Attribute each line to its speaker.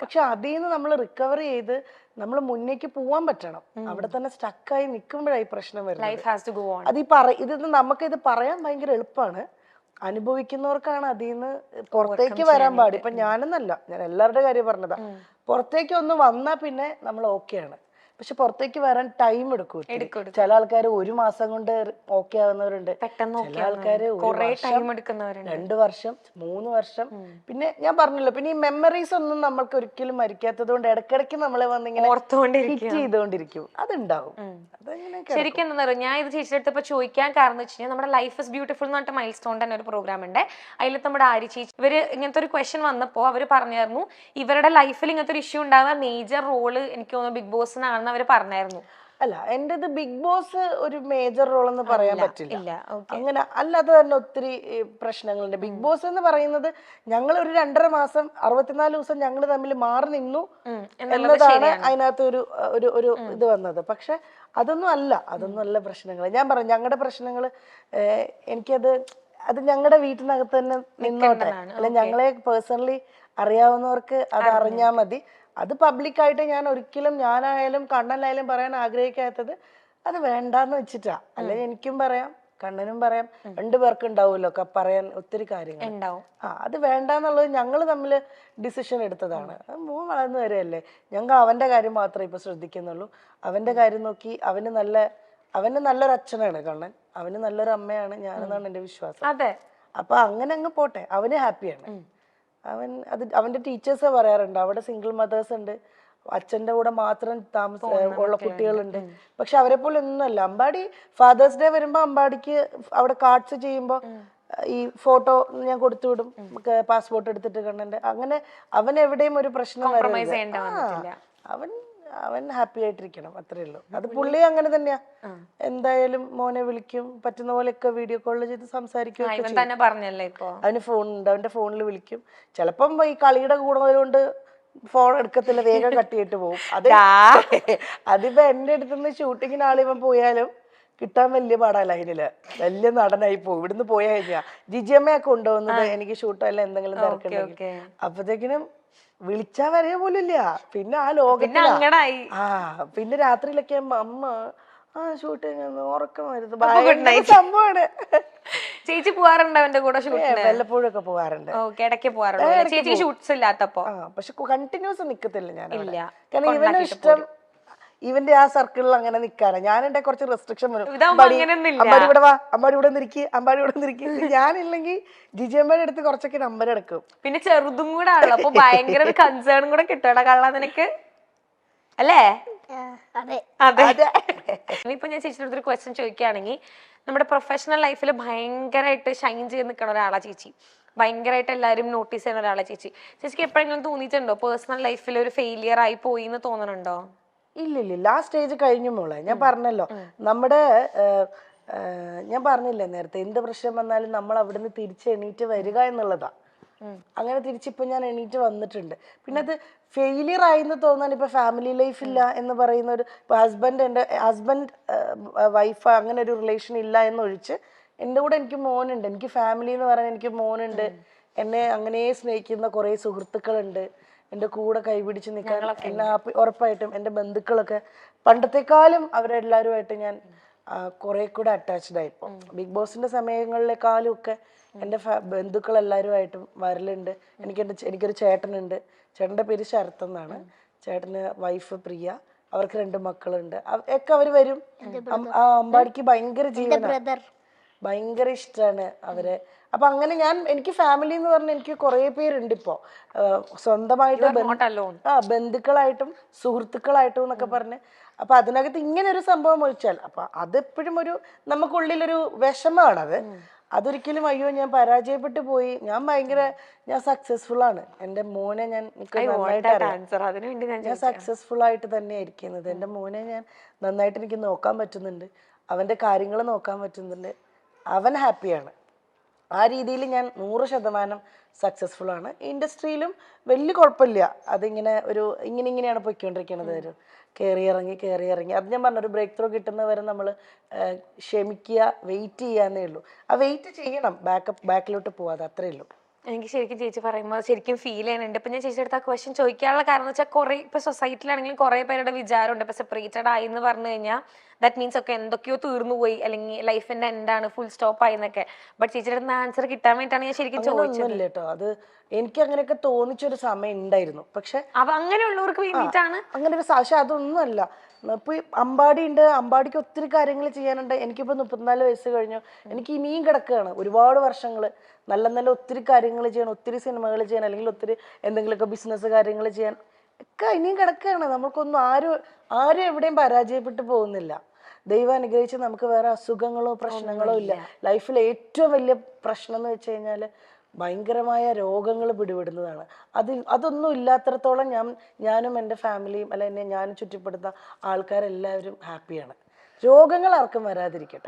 Speaker 1: പക്ഷെ അതിൽ നിന്ന് നമ്മൾ റിക്കവർ ചെയ്ത് നമ്മൾ മുന്നേക്ക് പോവാൻ പറ്റണം. അവിടെ തന്നെ സ്റ്റക്കായി നിൽക്കുമ്പോഴായി പ്രശ്നം വരുന്നത്. അത് ഈ പറ ഇത് നമുക്ക് ഇത് പറയാൻ ഭയങ്കര എളുപ്പമാണ്. അനുഭവിക്കുന്നവർക്കാണ് അതിൽ നിന്ന് പുറത്തേക്ക് വരാൻ പാടി. ഇപ്പൊ ഞാനെന്നല്ല ഞാൻ എല്ലാവരുടെ കാര്യം പറഞ്ഞതാ. പുറത്തേക്ക് ഒന്ന് വന്നാ പിന്നെ നമ്മൾ ഓക്കെയാണ് പക്ഷെ പുറത്തേക്ക് വരാൻ ടൈം എടുക്കും. ചില ആൾക്കാർ ഒരു മാസം കൊണ്ട് ഓക്കെ ആവുന്നവരുണ്ട്. ചില
Speaker 2: ആൾക്കാർ
Speaker 1: രണ്ട് വർഷം മൂന്ന് വർഷം. പിന്നെ ഞാൻ പറഞ്ഞല്ലോ പിന്നെ ഈ മെമ്മറീസ് ഒന്നും നമ്മൾക്ക് ഒരിക്കലും മരിക്കാത്തത് കൊണ്ട് ഇടക്കിടക്ക് നമ്മളെ വന്നിങ്ങനെ ഹിറ്റ് ചെയ്തുകൊണ്ടിരിക്കും. അതുണ്ടാവും.
Speaker 2: ശരിക്കും എന്താ പറയുക ഞാൻ ഇത് ചേച്ചിയുടെ അടുത്ത് ഇപ്പൊ ചോദിക്കാൻ കാരണം എന്ന് വെച്ച് കഴിഞ്ഞാൽ നമ്മുടെ ലൈഫ് ഇസ് ബ്യൂട്ടിഫുൾ എന്ന് പറഞ്ഞിട്ട് മൈൽ സ്റ്റോൺ തന്നെ ഒരു പ്രോഗ്രാം ഉണ്ട്. അതിൽ നമ്മുടെ ആരി ചേച്ചി ഇവർ ഇങ്ങനത്തെ ഒരു ക്വസ്റ്റ്യൻ വന്നപ്പോൾ അവർ പറഞ്ഞായിരുന്നു ഇവരുടെ ലൈഫിൽ ഇങ്ങനത്തെ ഒരു ഇഷ്യൂ ഉണ്ടാകുന്ന മേജർ റോൾ എനിക്ക് തോന്നുന്നു ബിഗ് ബോസിനാണെന്ന് അവർ പറഞ്ഞായിരുന്നു.
Speaker 1: അല്ല എന്റേത് ബിഗ് ബോസ് ഒരു മേജർ റോൾ എന്ന് പറയാൻ പറ്റില്ല. അങ്ങനെ അല്ലാതെ തന്നെ ഒത്തിരി പ്രശ്നങ്ങളുണ്ട്. ബിഗ് ബോസ് എന്ന് പറയുന്നത് ഞങ്ങൾ ഒരു രണ്ടര മാസം അറുപത്തിനാല് ദിവസം ഞങ്ങൾ തമ്മിൽ മാറി നിന്നു എന്നതാണ് അതിനകത്ത് ഒരു ഒരു ഒരു ഇത് വന്നത്. പക്ഷെ അതൊന്നും അല്ല അതൊന്നും അല്ല പ്രശ്നങ്ങൾ ഞാൻ പറഞ്ഞു ഞങ്ങളുടെ പ്രശ്നങ്ങൾ എനിക്കത് അത് ഞങ്ങളുടെ വീട്ടിനകത്ത് തന്നെ നിന്നോട്ടെ. അല്ല ഞങ്ങളെ പേഴ്സണലി അറിയാവുന്നവർക്ക് അത് അറിഞ്ഞാൽ മതി. അത് പബ്ലിക്കായിട്ട് ഞാൻ ഒരിക്കലും ഞാനായാലും കണ്ണനായാലും പറയാൻ ആഗ്രഹിക്കാത്തത് അത് വേണ്ടാന്ന് വെച്ചിട്ടാ. അല്ലെ എനിക്കും പറയാം കണ്ണനും പറയാം രണ്ടു പേർക്ക് ഉണ്ടാവുമല്ലോ ഒക്കെ പറയാൻ ഒത്തിരി കാര്യങ്ങൾ.
Speaker 2: ഉണ്ടാവും.
Speaker 1: ആ അത് വേണ്ടാന്നുള്ളത് ഞങ്ങൾ തമ്മിൽ ഡിസിഷൻ എടുത്തതാണ്. മോൻ വളർന്നു വരെയല്ലേ. ഞങ്ങൾ അവന്റെ കാര്യം മാത്രമേ ഇപ്പൊ ശ്രദ്ധിക്കുന്നുള്ളൂ. അവന്റെ കാര്യം നോക്കി അവന് നല്ല അവന് നല്ലൊരു അച്ഛനാണ് കണ്ണൻ. അവന് നല്ലൊരു അമ്മയാണ് ഞാനെന്നാണ് എന്റെ വിശ്വാസം.
Speaker 2: അതെ.
Speaker 1: അപ്പൊ അങ്ങനെ അങ്ങ് പോട്ടെ. അവന് ഹാപ്പിയാണ്. അവൻ അത് അവന്റെ ടീച്ചേഴ്സ് പറയാറുണ്ട്. അവിടെ സിംഗിൾ മദേഴ്സ് ഉണ്ട്. അച്ഛന്റെ കൂടെ മാത്രം താമസ ഉള്ള കുട്ടികളുണ്ട്. പക്ഷെ അവരെ പോലെ ഒന്നുമല്ല. അമ്പാടി ഫാദേഴ്സ് ഡേ വരുമ്പോ അമ്പാടിക്ക് അവിടെ കാർഡ്സ് ചെയ്യുമ്പോൾ ഈ ഫോട്ടോ ഞാൻ കൊടുത്തു വിടും പാസ്പോർട്ട് എടുത്തിട്ട് കണ്ണന്റെ അങ്ങനെ അവൻ എവിടെയും ഒരു പ്രശ്നം. അവൻ അവൻ ഹാപ്പി ആയിട്ടിരിക്കണം അത്രേ ഉള്ളൂ. അത് പുള്ളി അങ്ങനെ തന്നെയാ. എന്തായാലും മോനെ വിളിക്കും പറ്റുന്ന പോലെയൊക്കെ വീഡിയോ കോൾ ചെയ്ത് സംസാരിക്കും
Speaker 2: പറഞ്ഞല്ലേ ഇപ്പൊ?
Speaker 1: അവന് ഫോൺ ഉണ്ട് അവന്റെ ഫോണിൽ വിളിക്കും. ചിലപ്പം ഈ കളിയുടെ കൂടുന്നതുകൊണ്ട് ഫോൺ എടുക്കത്തില്ല വേഗം കട്ട് ചെയ്തിട്ട് പോകും അത് അതിപ്പോ എന്റെ അടുത്തുനിന്ന് ഷൂട്ടിങ്ങിന് ആളിവൻ പോയാലും കിട്ടാൻ വലിയ പാടാ ലൈനിൽ വലിയ നടനായി പോകും ഇവിടുന്ന് പോയാ കഴിഞ്ഞാ ജിജിയമ്മയൊക്കെ കൊണ്ടുപോകുന്നത്. എനിക്ക് ഷൂട്ടല്ല എന്തെങ്കിലും തിരക്കുണ്ടെങ്കിൽ. അപ്പത്തേക്കിനും വിളിച്ചാ വരെ പോലും ഇല്ല പിന്നെ ആ ലോകത്തിലാ. ആ പിന്നെ രാത്രിയിലൊക്കെ അമ്മ ആ ഷൂട്ടിങ് ഉറക്കം
Speaker 2: night.
Speaker 1: സംഭവമാണ്
Speaker 2: ചേച്ചി പോവാറുണ്ട് അവന്റെ കൂടെ ഷൂട്ടിന്?
Speaker 1: വല്ലപ്പോഴും ഒക്കെ പോവാറുണ്ട്?
Speaker 2: ഇടയ്ക്ക് പോവാറുണ്ട് ചേച്ചി ഷൂട്ട്സ് ഇല്ലാത്തപ്പോ?
Speaker 1: പക്ഷെ കണ്ടിന്യൂസ് നിക്കത്തില്ല ഞാൻ. കാരണം ഇവനും ഇഷ്ടം ഇവന്റെ ആ സർക്കിളിൽ അങ്ങനെ നിക്കാനാ. ഞാൻ എന്റെ കുറച്ച് റെസ്ട്രിക്ഷൻ വരും. അമ്പാടി ഇവിടെ വാ. അമ്പാടി ഇവിടെ നിൽക്ക് അമ്പാടി ഇവിടെ നിൽക്കി ഞാനില്ലെങ്കിൽ ജിജിയമ്മയുടെ അടുത്ത് കുറച്ചൊക്കെ നമ്പർ എടുക്കും.
Speaker 2: പിന്നെ ചെറുതും കൂടെ ആണല്ലോ. അപ്പൊ ഭയങ്കര കൺസേൺ കൂടെ കിട്ടണ കള്ള നിനക്ക്. അല്ലേ?
Speaker 3: അതെ.
Speaker 2: അതെ. ഇപ്പൊ ഞാൻ ചേച്ചിയുടെ അടുത്തൊരു ക്വസ്റ്റ്യൻ ചോദിക്കുകയാണെങ്കിൽ നമ്മുടെ പ്രൊഫഷണൽ ലൈഫിൽ ഭയങ്കരമായിട്ട് ഷൈൻ ചെയ്ത് നിൽക്കുന്ന ഒരാളാ ചേച്ചി. ഭയങ്കരമായിട്ട് എല്ലാവരും നോട്ടീസ് ചെയ്യുന്ന ഒരാളാ ചേച്ചി. ചേച്ചിക്ക് എപ്പോഴെങ്കിലും തോന്നിയിട്ടുണ്ടോ? പേഴ്സണൽ ലൈഫിൽ ഒരു ഫെയിലിയർ ആയി പോയി എന്ന് തോന്നുന്നുണ്ടോ
Speaker 1: ഇല്ല ഇല്ല. ഇല്ല ആ സ്റ്റേജ് കഴിഞ്ഞു മോളെ. ഞാൻ പറഞ്ഞല്ലോ. നമ്മുടെ ഞാൻ പറഞ്ഞില്ലേ നേരത്തെ എന്ത് പ്രശ്നം വന്നാലും നമ്മൾ അവിടുന്ന് തിരിച്ച് എണീറ്റ് വരിക എന്നുള്ളതാ. അങ്ങനെ തിരിച്ചിപ്പോ ഞാൻ എണീറ്റ് വന്നിട്ടുണ്ട്. പിന്നെ അത് ഫെയിലിയർ ആയിന്ന് തോന്നാൻ ഇപ്പൊ ഫാമിലി ലൈഫ് ഇല്ല എന്ന് പറയുന്ന ഒരു ഹസ്ബൻഡ് എന്റെ ഹസ്ബൻഡ് വൈഫ് അങ്ങനെ ഒരു റിലേഷൻ ഇല്ല എന്നൊഴിച്ച് എന്റെ കൂടെ എനിക്ക് മോനുണ്ട്. എനിക്ക് ഫാമിലി എന്ന് പറയാൻ എനിക്ക് മോനുണ്ട്. എന്നെ അങ്ങനെ സ്നേഹിക്കുന്ന കുറേ സുഹൃത്തുക്കളുണ്ട്. എന്റെ കൂടെ കൈപിടിച്ച് നിൽക്കാൻ എന്നെ happy- ഉറപ്പായിട്ടും എന്റെ ബന്ധുക്കളൊക്കെ പണ്ടത്തെക്കാളും അവരെല്ലാവരുമായിട്ട് ഞാൻ കുറെ കൂടെ അറ്റാച്ച്ഡ് ആയി ബിഗ് ബോസിന്റെ സമയങ്ങളിലെക്കാളും ഒക്കെ എന്റെ ബന്ധുക്കൾ എല്ലാവരുമായിട്ടും വരലുണ്ട്. എനിക്ക് എന്റെ എനിക്കൊരു ചേട്ടനുണ്ട്. ചേട്ടന്റെ പേര് ശരത് എന്നാണ് ചേട്ടന് വൈഫ് പ്രിയ. അവർക്ക് രണ്ട് മക്കളുണ്ട്. ഒക്കെ അവർ വരും. ആ അമ്പാടിക്ക് ഭയങ്കര ജീവനാണ് ഭയങ്കര ഇഷ്ടമാണ് അവരെ. അപ്പൊ അങ്ങനെ ഞാൻ എനിക്ക് ഫാമിലി എന്ന് പറഞ്ഞ എനിക്ക് കുറെ പേരുണ്ട് ഇപ്പോ. സ്വന്തമായിട്ട് ആ ബന്ധുക്കളായിട്ടും സുഹൃത്തുക്കളായിട്ടും എന്നൊക്കെ പറഞ്ഞ്. അപ്പൊ അതിനകത്ത് ഇങ്ങനെ ഒരു സംഭവം ഒഴിച്ചാൽ അപ്പൊ അതെപ്പോഴും ഒരു നമുക്കുള്ളിലൊരു വിഷമമാണത്. അതൊരിക്കലും അയ്യോ ഞാൻ പരാജയപ്പെട്ടു പോയി. ഞാൻ ഭയങ്കര ഞാൻ സക്സസ്ഫുൾ ആണ്. എന്റെ മോനെ ഞാൻ
Speaker 2: ഞാൻ
Speaker 1: സക്സസ്ഫുൾ ആയിട്ട് തന്നെയാണ് ഇരിക്കുന്നത് എന്റെ മോനെ ഞാൻ നന്നായിട്ട് എനിക്ക് നോക്കാൻ പറ്റുന്നുണ്ട്. അവന്റെ കാര്യങ്ങൾ നോക്കാൻ പറ്റുന്നുണ്ട്. അവൻ ഹാപ്പിയാണ്. ആ രീതിയിൽ ഞാൻ നൂറ് ശതമാനം സക്സസ്ഫുൾ ആണ്. ഇൻഡസ്ട്രിയിലും വലിയ കുഴപ്പമില്ല. അതിങ്ങനെ ഒരു ഇങ്ങനെ ഇങ്ങനെയാണ് പൊയ്ക്കൊണ്ടിരിക്കുന്നത് ഒരു കയറി ഇറങ്ങി കയറി ഇറങ്ങി. അത് ഞാൻ പറഞ്ഞ ഒരു ബ്രേക്ക് ത്രൂ കിട്ടുന്നവരെ നമ്മൾ ക്ഷമിക്കുക വെയിറ്റ് ചെയ്യാന്നേ ഉള്ളൂ. ആ വെയിറ്റ് ചെയ്യണം. ബാക്കപ്പ് ബാക്കിലോട്ട് പോവാതെ അത്രയേ ഉള്ളൂ.
Speaker 2: എനിക്ക് ശരിക്കും ചേച്ചി പറയുമ്പോൾ ശരിക്കും ഫീൽ ചെയ്യുന്നുണ്ട് ഇപ്പൊ ഞാൻ ചേച്ചി അടുത്ത് ആ ക്വസ്റ്റ്യൻ ചോദിക്കാനുള്ള കാരണം എന്ന് വെച്ചാൽ കുറെ ഇപ്പൊ സൊസൈറ്റിയിലാണെങ്കിലും കുറെ പേരുടെ വിചാരമുണ്ട്. ഇപ്പൊ സെപ്പറേറ്റഡ് ആയി എന്ന് പറഞ്ഞു കഴിഞ്ഞാൽ ദാറ്റ് മീൻസ് ഒക്കെ എന്തൊക്കെയോ തീർന്നു പോയി. അല്ലെങ്കിൽ ലൈഫിന്റെ എന്താണ് ഫുൾ സ്റ്റോപ്പ് ആയി എന്നൊക്കെ. ബട്ട് ചേച്ചിയുടെ അടുത്ത് ആൻസർ കിട്ടാൻ വേണ്ടിയിട്ടാണ് ഞാൻ ശരിക്കും ചോദിച്ചത്.
Speaker 1: കേട്ടോ. അത് എനിക്ക് അങ്ങനെയൊക്കെ തോന്നിച്ചൊരു സമയം ഉണ്ടായിരുന്നു. പക്ഷെ
Speaker 2: അങ്ങനെയുള്ളവർക്ക് വേണ്ടിയിട്ടാണ്
Speaker 1: അങ്ങനെ ഒരു സാക്ഷി അതൊന്നുമല്ല. ഇപ്പൊ അമ്പാടി ഉണ്ട്. അമ്പാടിക്ക് ഒത്തിരി കാര്യങ്ങൾ ചെയ്യാനുണ്ട്. എനിക്കിപ്പോ മുപ്പത്തിനാല് വയസ്സ് കഴിഞ്ഞു. എനിക്ക് ഇനിയും കിടക്കുകയാണ്. ഒരുപാട് വർഷങ്ങൾ നല്ല നല്ല ഒത്തിരി കാര്യങ്ങൾ ചെയ്യണം ഒത്തിരി സിനിമകൾ ചെയ്യാൻ അല്ലെങ്കിൽ ഒത്തിരി എന്തെങ്കിലുമൊക്കെ ബിസിനസ് കാര്യങ്ങൾ ചെയ്യാൻ ഒക്കെ ഇനിയും കിടക്കുകയാണ്. നമുക്കൊന്നും ആരും ആരും എവിടെയും പരാജയപ്പെട്ടു പോകുന്നില്ല. ദൈവം അനുഗ്രഹിച്ച് നമുക്ക് വേറെ അസുഖങ്ങളോ പ്രശ്നങ്ങളോ ഇല്ല. ലൈഫിൽ ഏറ്റവും വലിയ പ്രശ്നം എന്ന് വെച്ച് കഴിഞ്ഞാൽ ഭയങ്കരമായ രോഗങ്ങൾ പിടിപെടുന്നതാണ്. അത് അതൊന്നും ഇല്ലാത്തടത്തോളം ഞാൻ ഞാനും എന്റെ ഫാമിലിയും അല്ല എന്നെ ഞാനും ചുറ്റിപ്പെടുന്ന ആൾക്കാരെല്ലാവരും ഹാപ്പിയാണ്. രോഗങ്ങൾ ആർക്കും വരാതിരിക്കട്ടെ.